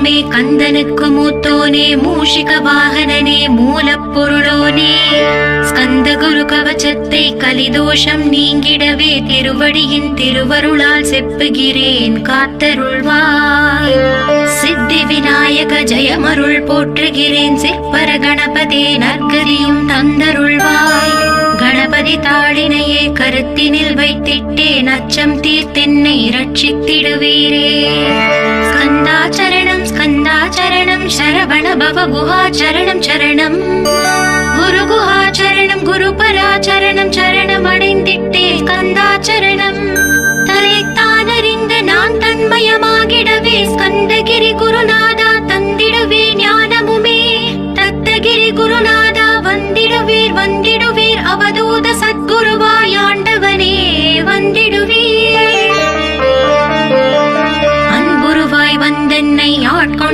ராமே கந்தனுக்கு மூத்தோனே மூஷிக வாகனனே மூலப்பொருளோனே. ஸ்கந்த குரு கவச்சத்தை கலிதோஷம் நீங்கிடவே திருவடியின் திருவருளால் செப்புகிறேன் காத்தருள்வாய். சித்தி விநாயக ஜெயமருள் போற்றுகிறேன் சிற்பர கணபதே நற்கதியும் தந்தருள்வாய். கணபதி தாளினையே கருத்தினில் வைத்திட்டேன் அச்சம் தீர்த்தென்னை ரட்சித்திடுவீரே. ஸ்கந்தாச்சரணம் ஸ்கந்தாச்சரணம் சரவண பவ குஹாச்சரணம் சரணம் குரு குஹாச்சரணம் குரு பராச்சரணம்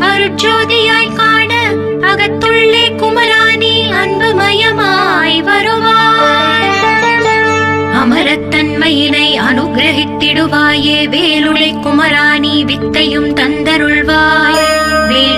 அருட்சோதியாய் காண அகத்துள்ளே குமராணி அன்புமயமாய் வருவாய். அமரத்தன்மையினை அனுகிரகித்திடுவாயே வேலுடை குமராணி வித்தையும் தந்தருள்வாய். வேல்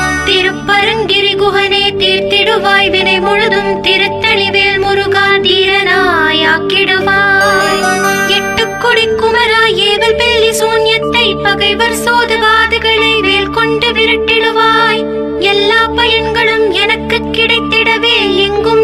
திருப்பரங்கிரி குகனே தீர்த்திடுவாய். வினை முழுதும் திருத்தணிவேல் முருகா தீரனாயாக்கிடுவாய் எட்டு கொடி குமரா ஏவல் பெல்லி சூன்யத்தை பகைவர் சோதவாதுகளை வேல் கொண்டு விரட்டிடுவாய். எல்லா பயன்களும் எனக்கு கிடைத்திடவே எங்கும்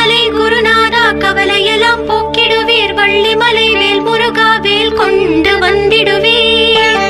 குமரமலை குருநாதா கவலையெல்லாம் போக்கிடுவீர். வள்ளிமலை வேல் முருகா வேல் கொண்டு வந்திடுவீர்.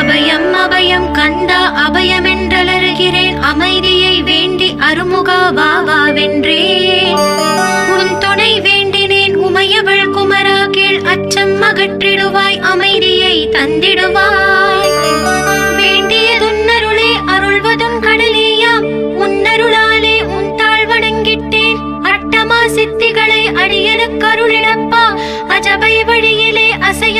அபயம் அபயம் கந்தா அபயம் அமைதியை வேண்டி அருமுகா வா வா வென்றேன் உன் துணை வேண்டினேன் உமையவள் குமரா கீழ் அச்சம் அகற்றிடுவாய் அமைதியை தந்திடுவாய். வேண்டியதுன்னருளே அருள்வதும் கடலேயாம். உன்னருளாலே உன் தாழ் வணங்கிட்டேன் அட்டமா சித்திகளை அடியனுக்கு அருளிடப்பா அஜபை வழியிலே அசையாமல்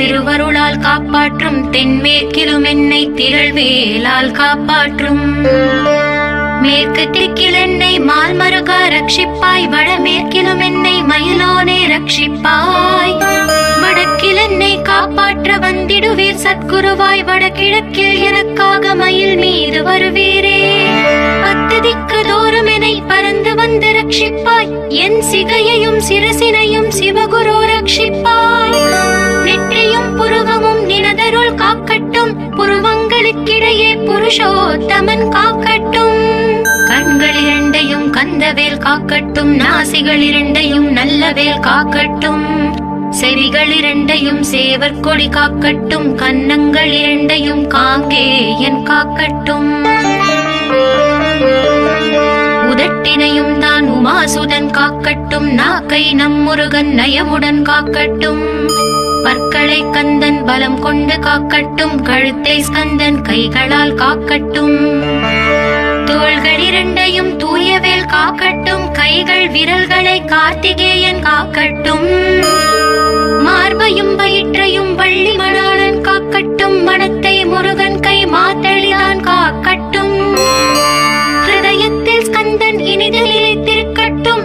திருவருளால் காப்பாற்றும் தென்மேற்கிலும் என்னை திரள்வேலால் காப்பாற்றும். மேற்கு திக்கில் என்னை மால்மருகா ரட்சிப்பாய் வடமேற்கிலும் என்னை மயிலோனே ரட்சிப்பாய். வடக்கில் என்னை காப்பாற்ற வந்திடுவீர் சத்குருவாய் வடகிழக்கில் எனக்காக மயில் மீது வருவீரே. பத்து தோறும் என்னை பறந்து வந்து ரட்சிப்பாய் என் சிகையையும் சிரசினையும் சிவகுரு ரட்சிப்பாய். நெற்றியும் புருவமும் நினதருள் காக்கட்டும். புருவங்களுக்கிடையே புருஷோத்தமன் காக்கட்டும். கண்கள் இரண்டையும் கந்தவேல் காக்கட்டும். நாசிகள் இரண்டையும் நல்லவேல் காக்கட்டும். செவிகள் இரண்டையும் சேவற்கொடி காக்கட்டும். கன்னங்கள் இரண்டையும் காங்கேயன் காக்கட்டும். உதட்டினையும் தான் உமாசுதன் காக்கட்டும். நாக்கை நம்முருகன் நயமுடன் காக்கட்டும். பற்களை கந்தன் பலம் கொண்டு காக்கட்டும் கழுத்தை ஸ்கந்தன் கைகளால் காக்கட்டும். தோள்கள் இரண்டையும் தூயவேல் காக்கட்டும் கைகள் விரல்களை கார்த்திகேயன் காக்கட்டும். மார்பையும் வயிற்றையும் வள்ளி மணாளன் காக்கட்டும் மனத்தை முருகன் கை மாத்தளிதான் காக்கட்டும். ஹிருதயத்தில் ஸ்கந்தன் இனிதில் இழைத்திருக்கட்டும்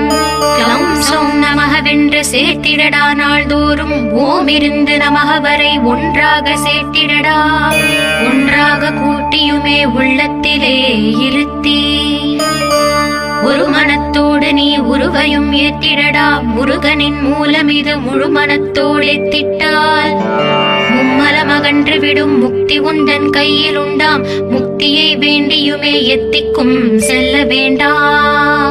க்ளௌம் சௌம் நமகவென்று சேர்த்திடடா நாள்தோறும். ஓம் இருந்து நமக வரை ஒன்றாக சேர்த்திடடா ஒன்றாக கூட்டியுமே உள்ளத்திலே இருத்தி. ஒரு மனத்தோடு நீ உருவையும் ஏத்திடடா முருகனின் மூலம் இது முழு மனத்தோடு எத்திட்டால். மும்மலமகன்று விடும் முக்தி உந்தன் கையில் உண்டாம் முக்தியை வேண்டியுமே எத்திக்கும். செல்ல வேண்டாம்.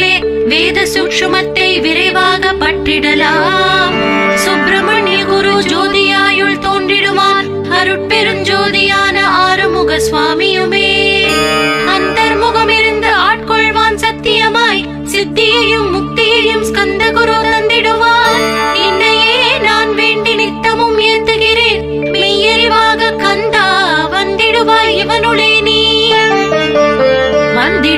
உன்னுள்ளே வேத சூட்சுமத்தை விரைவாக பற்றிடலாம். சுப்பிரமணிய குரு ஜோதியாயுள் தோன்றிடுவார். அருட்பெருஞ்சோதியான ஆறுமுக சுவாமியுமே. அந்தர்முகம் இருந்து ஆட்கொள்வான் சத்தியமாய் சித்தியையும்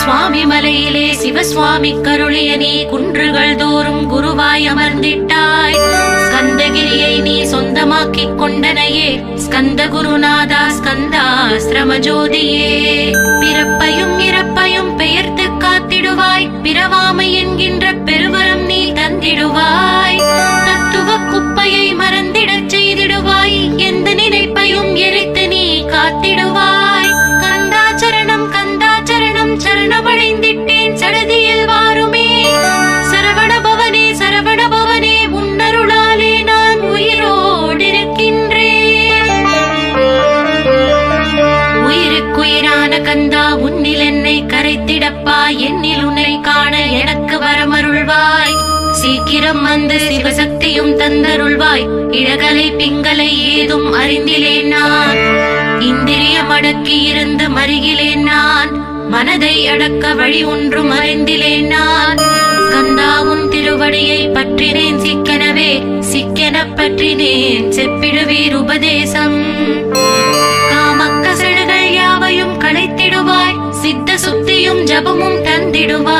சுவாமி மலையிலே சிவசுவாமி கருளிய நீ குன்றுகள் தோறும் குருவாய் அமர்ந்திட்டாய். ஸ்கந்தகிரியை நீ சொந்தமாக்கிக் கொண்டனையே ஸ்கந்த குருநாதா ஸ்கந்தாசிரம ஜோதியே பிறப்பையும் இறப்பையும் பெயர்த்து காத்திடுவாய் பிறவாமை என்கின்ற பெருவரம் நீ தந்திடுவாய். தத்துவ குப்பையை மறந்திடச் செய்திடுவாய் எந்த நினைப்பையும் எரித்து நீ காத்திடுவாய் சிவசக்தியும் தந்தருள்வாய். இழகலை பிங்கலை ஏதும் அறிந்திலேன் நான். இந்திரியம் அடக்கி இருந்து மருகிலேன் நான். மனதை அடக்க வழி ஒன்றும் அறிந்திலேன் நான். கந்தாவும் திருவடியை பற்றினேன் சிக்கனவே சிக்கன பற்றினேன் செப்பிடுவீர் உபதேசம். காமக்கசடுகள் யாவையும் களைத்திடுவாய் சித்த சுத்தியும் ஜபமும் தந்திடுவாய்.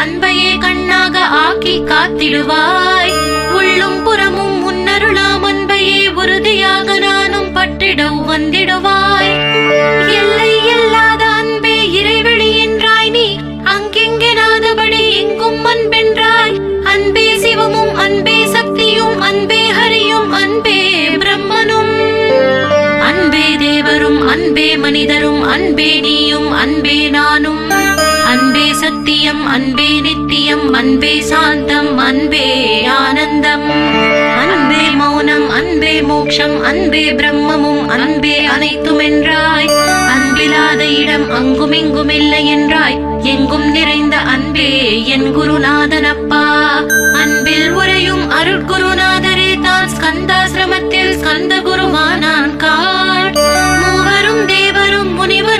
அன்பையே கண்ணாக ஆக்கி காத்திடுவாய். உள்ளும் புறமும் முன்னருளாம் அன்பையே உறுதியாக நானும் பற்றிட வந்திடுவாய் எல்லை இல்லாத அன்பே இறைவெளி என்றாய் நீ. அங்கெங்கெனாதபடி எங்கும் அன்பென்றாய். அன்பே சிவமும் அன்பே சக்தியும் அன்பே ஹரியும் அன்பே பிரம்மனும். அன்பே தேவரும் அன்பே மனிதரும் அன்பே நீயும் அன்பே நானும். நித்தியம் அன்பே நித்தியம் அன்பே சாந்தம் அன்பே ஆனந்தம். அன்பே மௌனம் அன்பே மோக்ஷம் அன்பே பிரம்மமும் அன்பே அனைத்தும் என்றாய் அன்பில்லாத இடம் அங்கும் இங்கும் இல்லை என்றாய். எங்கும் நிறைந்த அன்பே என் குருநாதனப்பா. அன்பில் உரையும் அருட்குருநாதரே தான் ஸ்கந்தாசிரமத்தில் ஸ்கந்த குருமானான் காட். மூவரும் தேவரும் முனிவரும்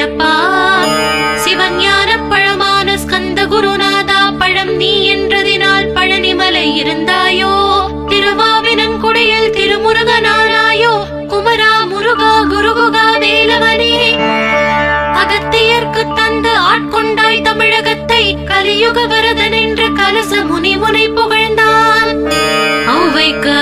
ஐயப்பா சிவஞான பழமான ஸ்கந்த குருநாதா பழம் நீ என்றதினால் பழனிமலை இருந்தாயோ? திருவாவினன் குடையில் திருமுருகனானாயோ குமரா முருகா குருகுகா வேலவன்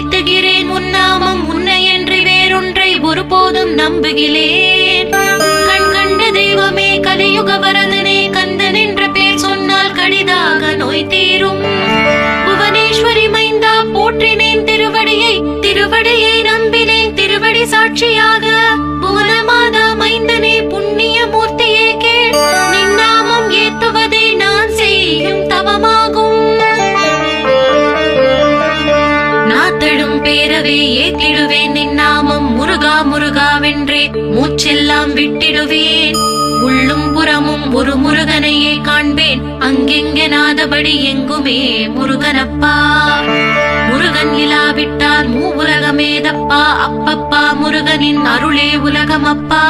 ஏத்துகிறேன் உன்னாமம் உன்னை என்று வேறொன்றை ஒருபோதும் நம்புகிறேன். கண் கண்ட தெய்வமே கலியுக வரதனே கந்தன் என்ற பேர் சொன்னால் கடிதாக நோய் தீரும். காண்பேன் எங்குமே முருகனப்பா. முருகன் இலாவிட்டால் மூவுலகமேதப்பா. அப்பப்பா முருகனின் அருளே உலகமப்பா.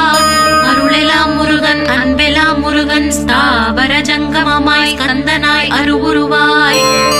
அருளெலாம் முருகன் அன்பெலாம் முருகன் ஸ்தாவர ஜங்கமமாய் கந்தனாய் அருவுருவாய்.